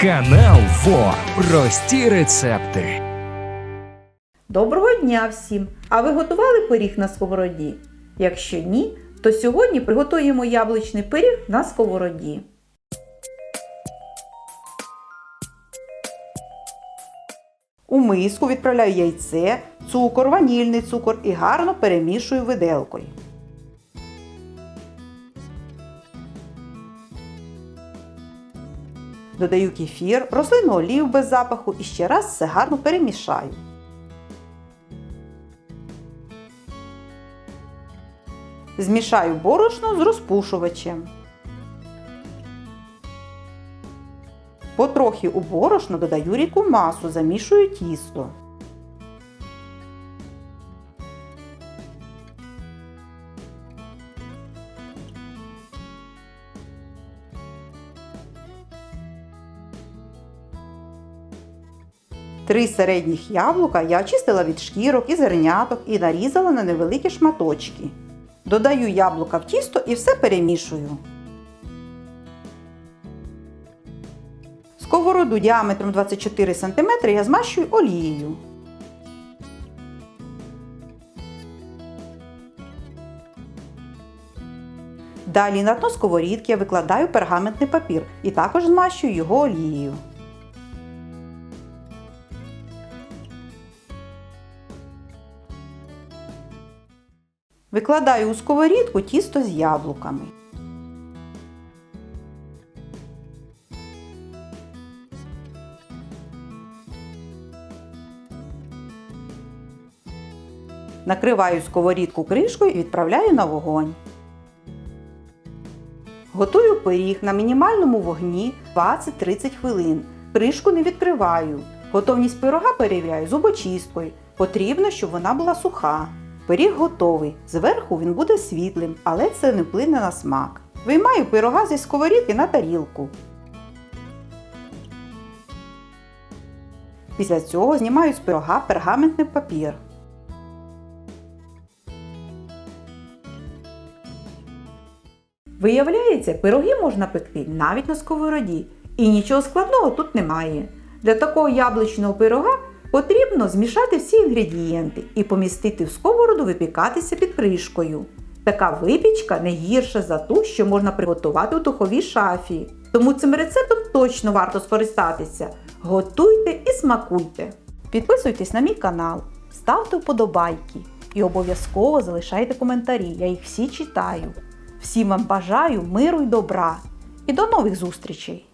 Канал ФО. Прості рецепти. Доброго дня всім! А ви готували пиріг на сковороді? Якщо ні, то сьогодні приготуємо яблучний пиріг на сковороді. У миску відправляю яйце, цукор, ванільний цукор і гарно перемішую виделкою. Додаю кефір, рослинну олію без запаху і ще раз все гарно перемішаю. Змішаю борошно з розпушувачем. Потрохи у борошно додаю ріку масу, замішую тісто. Три середніх яблука я очистила від шкірок і зерняток і нарізала на невеликі шматочки. Додаю яблука в тісто і все перемішую. Сковороду діаметром 24 см я змащую олією. Далі на дно сковорідки я викладаю пергаментний папір і також змащую його олією. Викладаю у сковорідку тісто з яблуками. Накриваю сковорідку кришкою і відправляю на вогонь. Готую пиріг на мінімальному вогні 20-30 хвилин. Кришку не відкриваю. Готовність пирога перевіряю зубочисткою. Потрібно, щоб вона була суха. Пиріг готовий. Зверху він буде світлим, але це не вплине на смак. Виймаю пирога зі сковорідки на тарілку. Після цього знімаю з пирога пергаментний папір. Виявляється, пироги можна пекти навіть на сковороді. І нічого складного тут немає. Для такого яблучного пирога потрібно змішати всі інгредієнти і помістити в сковороду випікатися під кришкою. Така випічка не гірша за ту, що можна приготувати у духовій шафі. Тому цим рецептом точно варто скористатися. Готуйте і смакуйте. Підписуйтесь на мій канал, ставте вподобайки і обов'язково залишайте коментарі. Я їх всі читаю. Всім вам бажаю миру й добра. І до нових зустрічей!